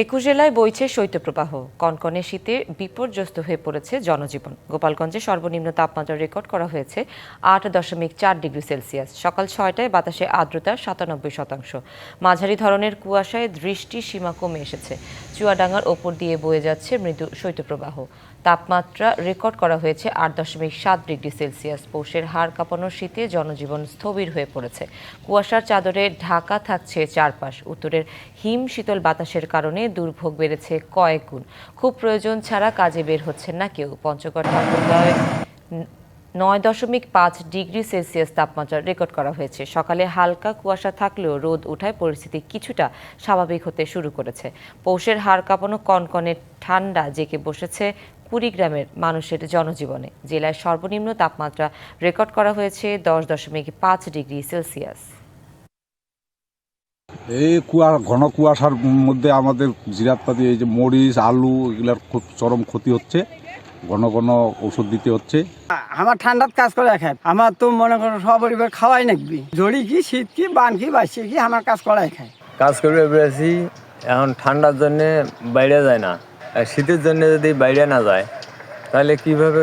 একুশ জেলায় বইছে শৈত্যপ্রবাহ। কনকনে শীতে বিপর্যস্ত হয়ে পড়েছে জনজীবন। গোপালগঞ্জে সর্বনিম্ন তাপমাত্রা রেকর্ড করা হয়েছে আট দশমিক চার ডিগ্রি সেলসিয়াস। সকাল ছয়টায় বাতাসে আর্দ্রতা সাতানব্বই শতাংশ। মাঝারি ধরনের কুয়াশায় দৃষ্টি সীমা কমে এসেছে। চুয়াডাঙ্গার ওপর দিয়ে বয়ে যাচ্ছে মৃদু শৈত্যপ্রবাহ। তাপমাত্রা রেকর্ড করা হয়েছে আট দশমিক সাত ডিগ্রি সেলসিয়াস। পৌষের হাড় কাঁপানো শীতে জনজীবন স্থবির হয়ে পড়েছে। কুয়াশার চাদরে ঢাকা থাকছে চারপাশ। উত্তরের হিম শীতল বাতাসের কারণে দুর্ভোগ বেড়েছে কয়েক গুণ। খুব প্রয়োজন ছাড়া কাজে বের হচ্ছেন না কেউ। পঞ্চগড় ঠাকুরগাঁওয়ে নয় দশমিক পাঁচ ডিগ্রি সেলসিয়াস তাপমাত্রা রেকর্ড করা হয়েছে। সকালে হালকা কুয়াশা থাকলেও রোদ উঠায় পরিস্থিতি কিছুটা স্বাভাবিক হতে শুরু করেছে। পৌষের হাড় কাঁপানো কনকনে ঠান্ডা জেকে বসেছে কুড়িগ্রামের মানুষের জনজীবনে। জেলায় সর্বনিম্ন তাপমাত্রা রেকর্ড করা হয়েছে দশ দশমিক পাঁচ ডিগ্রি সেলসিয়াস। এই কুয়া ঘন কুয়াশার মধ্যে আমাদের জিরাতপাতি এই যে মরিচ আলু এগুলার খুব চরম ক্ষতি হচ্ছে। ঘন ঘন ওষুধ দিতে হচ্ছে। আমার ঠান্ডাত কাজ করে খায় আমার তো মনে করো সপরিবার খাওয়াই নাকবি। জড়ি কি শীত কি বান কি বাসি কি আমার কাজ করাই খায়। কাজ করবে বেশি এখন ঠান্ডার জন্য বাইরে যায় না। আর শীতের জন্য যদি বাইরে না যায় তাহলে কীভাবে